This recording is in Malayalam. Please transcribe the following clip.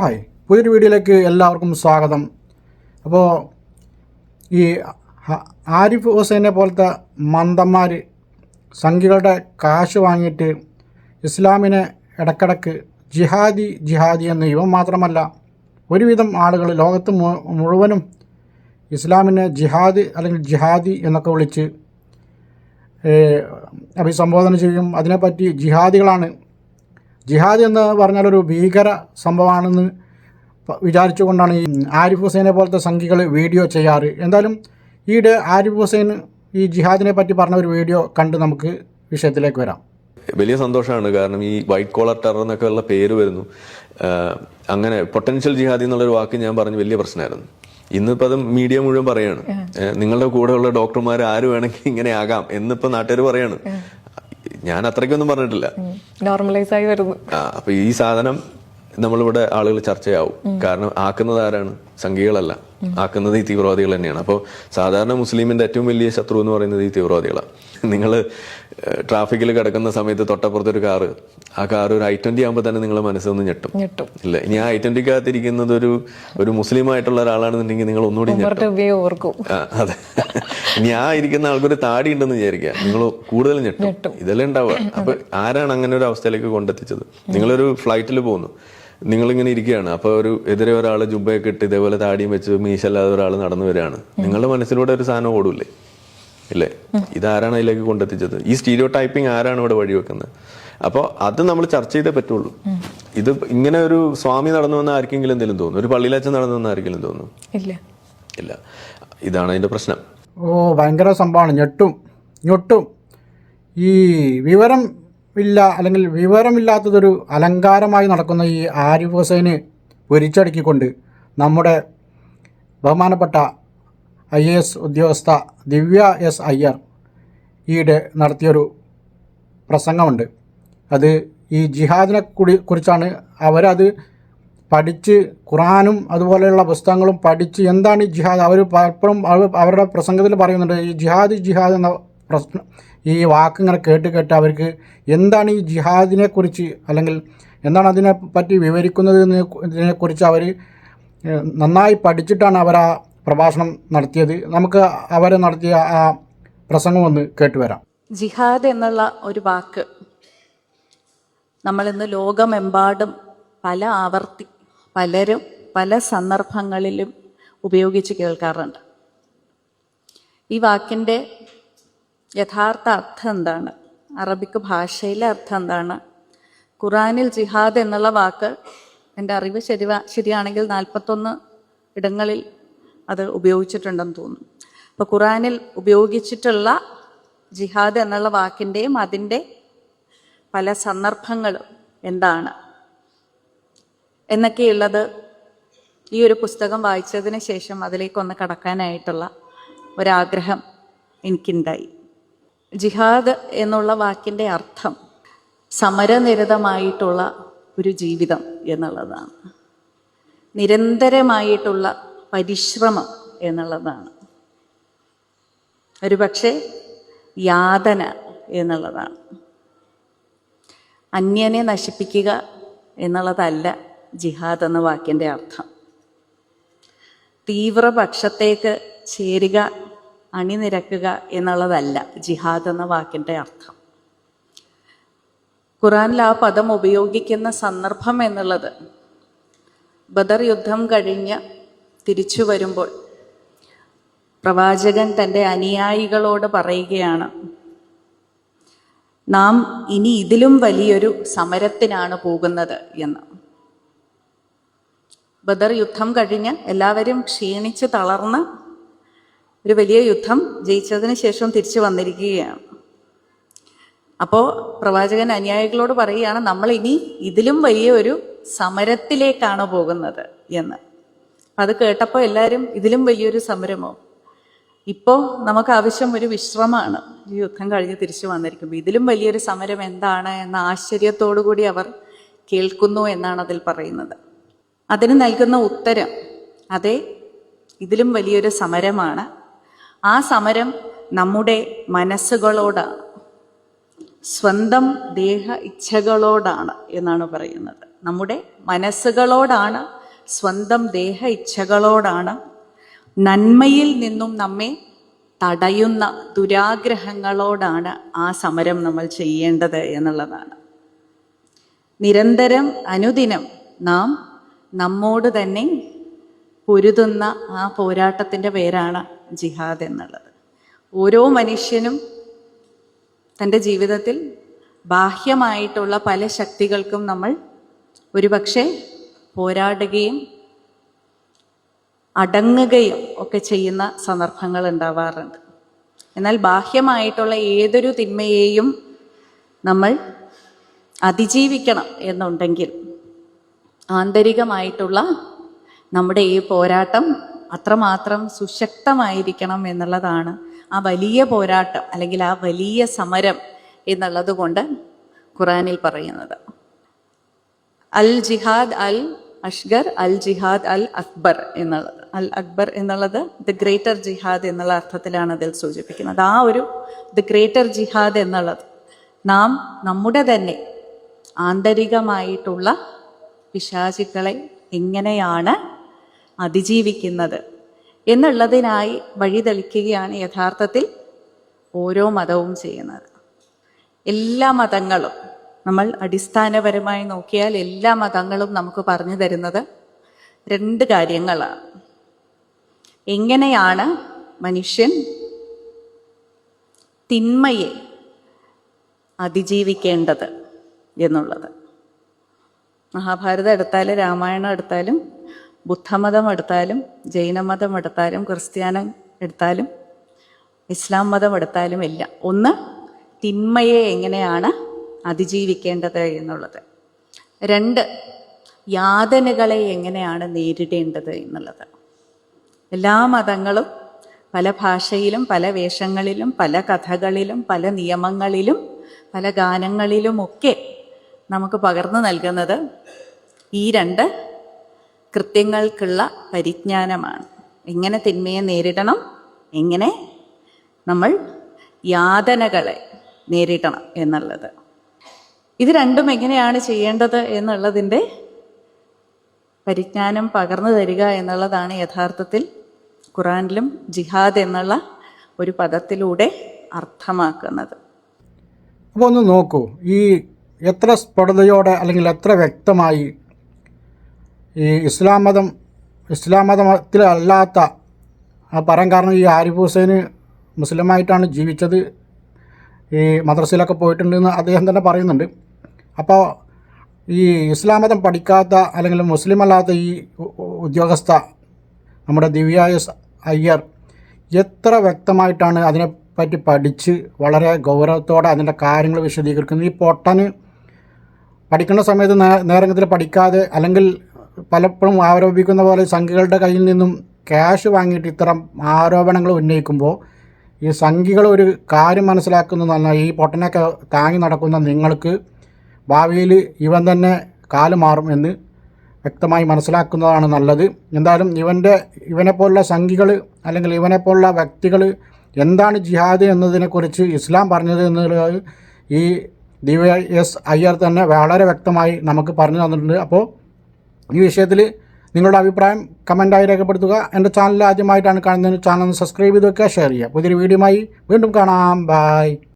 ഹായ് പുതിയൊരു വീഡിയോയിലേക്ക് എല്ലാവർക്കും സ്വാഗതം. അപ്പോൾ ഈ ആരിഫ് ഹുസൈനെ പോലത്തെ മന്ദന്മാർ സംഘികളുടെ കാശ് വാങ്ങിയിട്ട് ഇസ്ലാമിനെ ഇടക്കിടക്ക് ജിഹാദി ജിഹാദി എന്ന് ഇവൻ മാത്രമല്ല ഒരുവിധം ആളുകൾ ലോകത്ത് മുഴുവനും ഇസ്ലാമിനെ ജിഹാദ് അല്ലെങ്കിൽ ജിഹാദി എന്നൊക്കെ വിളിച്ച് അഭിസംബോധന ചെയ്യും. അതിനെപ്പറ്റി ജിഹാദികളാണ് ജിഹാദ് എന്ന് പറഞ്ഞാൽ ഒരു ഭീകര സംഭവമാണെന്ന് വിചാരിച്ചുകൊണ്ടാണ് ഈ ആരിഫ് ഹുസൈനെ പോലത്തെ സംഘികൾ വീഡിയോ ചെയ്യാറ്. എന്തായാലും ഈയിടെ ആരിഫ് ഹുസൈൻ ഈ ജിഹാദിനെ പറ്റി പറഞ്ഞ ഒരു വീഡിയോ കണ്ട് നമുക്ക് വിഷയത്തിലേക്ക് വരാം. വലിയ സന്തോഷമാണ്. കാരണം ഈ വൈറ്റ് കോളർ ടെറർ എന്നൊക്കെ ഉള്ള പേര് വരുന്നു. അങ്ങനെ പൊട്ടൻഷ്യൽ ജിഹാദി എന്നുള്ളൊരു വാക്ക് ഞാൻ പറഞ്ഞ് വലിയ പ്രശ്നമായിരുന്നു. ഇന്നിപ്പോ അത് മീഡിയ മുഴുവൻ പറയാണ്. നിങ്ങളുടെ കൂടെയുള്ള ഡോക്ടർമാർ ആര് വേണമെങ്കിൽ ഇങ്ങനെ ആകാം എന്നിപ്പോ നാട്ടുകാർ പറയാണ്. ഞാൻ അത്രയ്ക്കൊന്നും പറഞ്ഞിട്ടില്ല. നോർമലൈസ് ആയി വരുന്നു. ആ, അപ്പൊ ഈ സാധനം നമ്മളിവിടെ ആളുകൾ ചർച്ചയാവും. കാരണം ആക്കുന്നത് ആരാണ്? സംഘികളല്ല ആക്കുന്നത് ഈ തീവ്രവാദികൾ തന്നെയാണ്. അപ്പോൾ സാധാരണ മുസ്ലിമിന്റെ ഏറ്റവും വലിയ ശത്രു എന്ന് പറയുന്നത് ഈ തീവ്രവാദികളാണ് നിങ്ങൾ ട്രാഫിക്കിൽ കിടക്കുന്ന സമയത്ത് തൊട്ടപ്പുറത്തൊരു കാറ് ആ കാർ ഒരു ഐ ട്വന്റി ആകുമ്പോൾ തന്നെ നിങ്ങളെ മനസ്സൊന്ന് ഞെട്ടും. ഞെട്ടും. ഇല്ല? ഇനി ആ ഐ ട്വന്റിക്കകത്തിരിക്കുന്നത് ഒരു ഒരു മുസ്ലിം ആയിട്ടുള്ള ഒരാളാണെന്നുണ്ടെങ്കിൽ നിങ്ങൾ ഒന്നുകൂടി ഓർക്കും. അതെ. ഇനി ആ, ഇരിക്കുന്ന ആൾക്കൊരു താടി ഉണ്ടെന്ന് വിചാരിക്കുക. നിങ്ങൾ കൂടുതൽ ഞെട്ടും. ഇതെല്ലാം ഉണ്ടാവുക. അപ്പൊ ആരാണ് അങ്ങനെ ഒരു അവസ്ഥയിലേക്ക് കൊണ്ടെത്തിച്ചത്? നിങ്ങളൊരു ഫ്ലൈറ്റിൽ പോകുന്നു നിങ്ങളിങ്ങനെ ഇരിക്കുകയാണ്. അപ്പൊ ഒരു എതിരെ ഒരാൾ ജുബയൊക്കെ ഇട്ട് ഇതേപോലെ താടിയും വെച്ച് മീശല്ലാതെ ഒരാൾ നടന്നു വരികയാണ്. നിങ്ങളുടെ മനസ്സിലൂടെ ഒരു സാധനം ഓടൂലേ ഇല്ലേ? ഇതാരാണ് അതിലേക്ക് കൊണ്ടെത്തിച്ചത്? ഈ സ്റ്റീരിയോ ടൈപ്പിംഗ് ആരാണ് ഇവിടെ വഴിവെക്കുന്നത് അപ്പോൾ അത് നമ്മൾ ചർച്ച ചെയ്തേ പറ്റുള്ളൂ. ഇത് ഇങ്ങനെ ഒരു സ്വാമി നടന്നു വന്ന ആർക്കെങ്കിലും എന്തെങ്കിലും തോന്നും? ഒരു പള്ളിയിലച്ഛൻ നടന്നു വന്ന ആർക്കെങ്കിലും തോന്നും? ഇല്ല. ഇല്ല. ഇതാണ് അതിന്റെ പ്രശ്നം. ഓ ഭയങ്കര സംഭവമാണ്. ഞെട്ടും. ഞൊട്ടും. ഈ വിവരം ഇല്ല അല്ലെങ്കിൽ വിവരമില്ലാത്തതൊരു അലങ്കാരമായി നടക്കുന്ന ഈ ആരിഫ് ഹുസൈന് പൊരിച്ചടുക്കിക്കൊണ്ട് നമ്മുടെ ബഹുമാനപ്പെട്ട ഐ എ എസ് ഉദ്യോഗസ്ഥ ദിവ്യ എസ് അയ്യർ ഈയിടെ നടത്തിയൊരു പ്രസംഗമുണ്ട്. അത് ഈ ജിഹാദിനെ കൂടി കുറിച്ചാണ് അവരത് പഠിച്ച് ഖുറാനും അതുപോലെയുള്ള പുസ്തകങ്ങളും പഠിച്ച് എന്താണ് ഈ ജിഹാദ്? അവർ പലപ്പോഴും അവരുടെ പ്രസംഗത്തിൽ പറയുന്നുണ്ട് ഈ ജിഹാദ് ജിഹാദ് എന്ന പ്രശ്നം. ഈ വാക്കിങ്ങനെ കേട്ട് കേട്ട് അവർക്ക് എന്താണ് ഈ ജിഹാദിനെ കുറിച്ച് അല്ലെങ്കിൽ എന്താണ് അതിനെ പറ്റി വിവരിക്കുന്നത് ഇതിനെക്കുറിച്ച് അവർ നന്നായി പഠിച്ചിട്ടാണ് അവർ ആ പ്രഭാഷണം നടത്തിയത്. നമുക്ക് അവർ നടത്തിയ ആ പ്രസംഗം ഒന്ന് കേട്ടുവരാം ജിഹാദ് എന്നുള്ള ഒരു വാക്ക് നമ്മളിന്ന് ലോകമെമ്പാടും പല ആവർത്തി പലരും പല സന്ദർഭങ്ങളിലും ഉപയോഗിച്ച് കേൾക്കാറുണ്ട്. ഈ വാക്കിന്റെ യഥാർത്ഥ അർത്ഥം എന്താണ്? അറബിക്ക് ഭാഷയിലെ അർത്ഥം എന്താണ്? ഖുറാനിൽ ജിഹാദ് എന്നുള്ള വാക്ക് എന്റെ അറിവ് ശരി ശരിയാണെങ്കിൽ നാൽപ്പത്തൊന്ന് ഇടങ്ങളിൽ അത് ഉപയോഗിച്ചിട്ടുണ്ടെന്ന് തോന്നുന്നു. അപ്പോൾ ഖുറാനിൽ ഉപയോഗിച്ചിട്ടുള്ള ജിഹാദ് എന്നുള്ള വാക്കിന്റെയും അതിന്റെ പല സന്ദർഭങ്ങളും എന്താണ്? എന്നൊക്കെയുള്ളത് ഈ ഒരു പുസ്തകം വായിച്ചതിന് ശേഷം അതിലേക്കൊന്ന് കടക്കാനായിട്ടുള്ള ഒരാഗ്രഹം എനിക്കുണ്ടായി. ജിഹാദ് എന്നുള്ള വാക്കിന്റെ അർത്ഥം സമരനിരതമായിട്ടുള്ള ഒരു ജീവിതം എന്നുള്ളതാണ്. നിരന്തരമായിട്ടുള്ള പരിശ്രമം എന്നുള്ളതാണ്. ഒരുപക്ഷെ യാതന എന്നുള്ളതാണ്. അന്യനെ നശിപ്പിക്കുക എന്നുള്ളതല്ല ജിഹാദ് എന്ന വാക്കിന്റെ അർത്ഥം. തീവ്രപക്ഷത്തേക്ക് ചേരുക അണിനിരക്കുക എന്നുള്ളതല്ല ജിഹാദ് എന്ന വാക്കിന്റെ അർത്ഥം. ഖുറാനിൽ ആ പദം ഉപയോഗിക്കുന്ന സന്ദർഭം എന്നുള്ളത് ബദർ യുദ്ധം കഴിഞ്ഞ് തിരിച്ചു വരുമ്പോൾ പ്രവാചകൻ തന്റെ അനുയായികളോട് പറയുകയാണ് നാം ഇനി ഇതിലും വലിയൊരു സമരത്തിനാണ് പോകുന്നത് എന്ന്. ബദർ യുദ്ധം കഴിഞ്ഞ് എല്ലാവരും ക്ഷീണിച്ച് തളർന്ന് ഒരു വലിയ യുദ്ധം ജയിച്ചതിന് ശേഷം തിരിച്ചു വന്നിരിക്കുകയാണ്. അപ്പോൾ പ്രവാചകൻ അനുയായികളോട് പറയുകയാണ് നമ്മൾ ഇനി ഇതിലും വലിയ ഒരു സമരത്തിലേക്കാണ് പോകുന്നത് എന്ന്. അത് കേട്ടപ്പോൾ എല്ലാവരും ഇതിലും വലിയൊരു സമരമോ? ഇപ്പോൾ നമുക്ക് ആവശ്യം ഒരു വിശ്രമമാണ്. യുദ്ധം കഴിഞ്ഞ് തിരിച്ചു വന്നിരിക്കുമ്പോൾ ഇതിലും വലിയൊരു സമരം എന്താണ് എന്ന ആശ്ചര്യത്തോടു കൂടി അവർ കേൾക്കുന്നു എന്നാണ് അതിൽ പറയുന്നത്. അതിന് നൽകുന്ന ഉത്തരം അതെ ഇതിലും വലിയൊരു സമരമാണ്. ആ സമരം നമ്മുടെ മനസ്സുകളോടാണ് സ്വന്തം ദേഹ ഇച്ഛകളോടാണ് എന്നാണ് പറയുന്നത്. നമ്മുടെ മനസ്സുകളോടാണ് സ്വന്തം ദേഹ ഇച്ഛകളോടാണ് നന്മയിൽ നിന്നും നമ്മെ തടയുന്ന ദുരാഗ്രഹങ്ങളോടാണ് ആ സമരം നമ്മൾ ചെയ്യേണ്ടത് എന്നുള്ളതാണ്. നിരന്തരം അനുദിനം നാം നമ്മോട് തന്നെ പൊരുതുന്ന ആ പോരാട്ടത്തിന്റെ പേരാണ് ജിഹാദ് എന്നുള്ളത്. ഓരോ മനുഷ്യനും തന്റെ ജീവിതത്തിൽ ബാഹ്യമായിട്ടുള്ള പല ശക്തികൾക്കും നമ്മൾ ഒരുപക്ഷെ പോരാടുകയും അടങ്ങുകയും ഒക്കെ ചെയ്യുന്ന സന്ദർഭങ്ങൾ ഉണ്ടാവാറുണ്ട്. എന്നാൽ ബാഹ്യമായിട്ടുള്ള ഏതൊരു തിന്മയെയും നമ്മൾ അതിജീവിക്കണം എന്നുണ്ടെങ്കിൽ ആന്തരികമായിട്ടുള്ള നമ്മുടെ ഈ പോരാട്ടം അത്രമാത്രം സുശക്തമായിരിക്കണം എന്നുള്ളതാണ് ആ വലിയ പോരാട്ടം അല്ലെങ്കിൽ ആ വലിയ സമരം എന്നുള്ളത് കൊണ്ട് ഖുറാനിൽ പറയുന്നത്. അൽ ജിഹാദ് അൽ അഷ്ഗർ അൽ ജിഹാദ് അൽ അക്ബർ എന്നുള്ളത്. അൽ അക്ബർ എന്നുള്ളത് ദി ഗ്രേറ്റർ ജിഹാദ് എന്നുള്ള അർത്ഥത്തിലാണ് അതിൽ സൂചിപ്പിക്കുന്നത്. ആ ഒരു ദി ഗ്രേറ്റർ ജിഹാദ് എന്നുള്ളത് നാം നമ്മുടെ തന്നെ ആന്തരികമായിട്ടുള്ള പിശാചുക്കളെ എങ്ങനെയാണ് അതിജീവിക്കുന്നത് എന്നുള്ളതിനായി വഴിതെളിക്കുകയാണ് യഥാർത്ഥത്തിൽ ഓരോ മതവും ചെയ്യുന്നത്. എല്ലാ മതങ്ങളും നമ്മൾ അടിസ്ഥാനപരമായി നോക്കിയാൽ എല്ലാ മതങ്ങളും നമുക്ക് പറഞ്ഞു തരുന്നത് രണ്ട് കാര്യങ്ങളാണ്. എങ്ങനെയാണ് മനുഷ്യൻ തിന്മയെ അതിജീവിക്കേണ്ടത് എന്നുള്ളത്? മഹാഭാരതം എടുത്താലും രാമായണം എടുത്താലും ബുദ്ധമതം എടുത്താലും ജൈനമതം എടുത്താലും ക്രിസ്ത്യാനം എടുത്താലും ഇസ്ലാം മതം എടുത്താലും ഇല്ല. ഒന്ന് തിന്മയെ എങ്ങനെയാണ് അതിജീവിക്കേണ്ടത് എന്നുള്ളത്. രണ്ട് യാതനകളെ എങ്ങനെയാണ് നേരിടേണ്ടത് എന്നുള്ളത്. എല്ലാ മതങ്ങളും പല ഭാഷയിലും പല വേഷങ്ങളിലും പല കഥകളിലും പല നിയമങ്ങളിലും പല ഗാനങ്ങളിലുമൊക്കെ നമുക്ക് പകർന്നു നൽകുന്നത് ഈ രണ്ട് കൃത്യങ്ങൾക്കുള്ള പരിജ്ഞാനമാണ്. എങ്ങനെ തിന്മയെ നേരിടണം? എങ്ങനെ നമ്മൾ യാതനകളെ നേരിടണം എന്നുള്ളത്. ഇത് രണ്ടും എങ്ങനെയാണ് ചെയ്യേണ്ടത് എന്നുള്ളതിന്റെ പരിജ്ഞാനം പകർന്നു തരിക എന്നുള്ളതാണ് യഥാർത്ഥത്തിൽ ഖുറാനിലും ജിഹാദ് എന്നുള്ള ഒരു പദത്തിലൂടെ അർത്ഥമാക്കുന്നത്. അപ്പോൾ ഒന്ന് നോക്കൂ ഈ എത്ര സ്ഫുടതയോടെ അല്ലെങ്കിൽ എത്ര വ്യക്തമായി ഈ ഇസ്ലാം മതം ഇസ്ലാം മതത്തിലല്ലാത്ത ആ പറയാൻ കാരണം ഈ ആരിഫ് ഹുസൈന് മുസ്ലിമായിട്ടാണ് ജീവിച്ചത്. ഈ മദ്രസയിലൊക്കെ പോയിട്ടുണ്ടെന്ന് അദ്ദേഹം തന്നെ പറയുന്നുണ്ട്. അപ്പോൾ ഈ ഇസ്ലാം മതം പഠിക്കാത്ത അല്ലെങ്കിൽ മുസ്ലിം അല്ലാത്ത ഈ ഉദ്യോഗസ്ഥ നമ്മുടെ ദിവ്യ എസ് അയ്യർ എത്ര വ്യക്തമായിട്ടാണ് അതിനെപ്പറ്റി പഠിച്ച് വളരെ ഗൗരവത്തോടെ അതിന്റെ കാര്യങ്ങൾ വിശദീകരിക്കുന്നത്. ഈ പൊട്ടന് പഠിക്കുന്ന സമയത്ത് നേരംഗത്തിൽ പഠിക്കാതെ അല്ലെങ്കിൽ പലപ്പോഴും ആരോപിക്കുന്ന പോലെ സംഘികളുടെ കയ്യിൽ നിന്നും ക്യാഷ് വാങ്ങിയിട്ട് ഇത്തരം ആരോപണങ്ങൾ ഉന്നയിക്കുമ്പോൾ ഈ സംഘികൾ ഒരു കാര്യം മനസ്സിലാക്കുന്നതല്ല ഈ പൊട്ടനൊക്കെ താങ്ങി നടക്കുന്ന നിങ്ങൾക്ക് ഭാവിയിൽ ഇവൻ തന്നെ കാൽ മാറും എന്ന് വ്യക്തമായി മനസ്സിലാക്കുന്നതാണ് നല്ലത്. എന്തായാലും ഇവന്റെ ഇവനെപ്പോലുള്ള സംഘികൾ അല്ലെങ്കിൽ ഇവനെപ്പോലുള്ള വ്യക്തികൾ എന്താണ് ജിഹാദ് എന്നതിനെക്കുറിച്ച് ഇസ്ലാം പറഞ്ഞത് എന്നുള്ളത് ഈ ദിവ്യ എസ് അയ്യർ തന്നെ വളരെ വ്യക്തമായി നമുക്ക് പറഞ്ഞു തന്നിട്ടുണ്ട്. അപ്പോൾ ഈ വിഷയത്തിൽ നിങ്ങളുടെ അഭിപ്രായം കമന്റായി രേഖപ്പെടുത്തുക. എന്റെ ചാനൽ ആദ്യമായിട്ടാണ് കാണുന്നത് ചാനൽ സബ്സ്ക്രൈബ് ചെയ്ത് വെക്കുക ഷെയർ ചെയ്യുക. പുതിയൊരു വീഡിയോയുമായി വീണ്ടും കാണാം. ബൈ.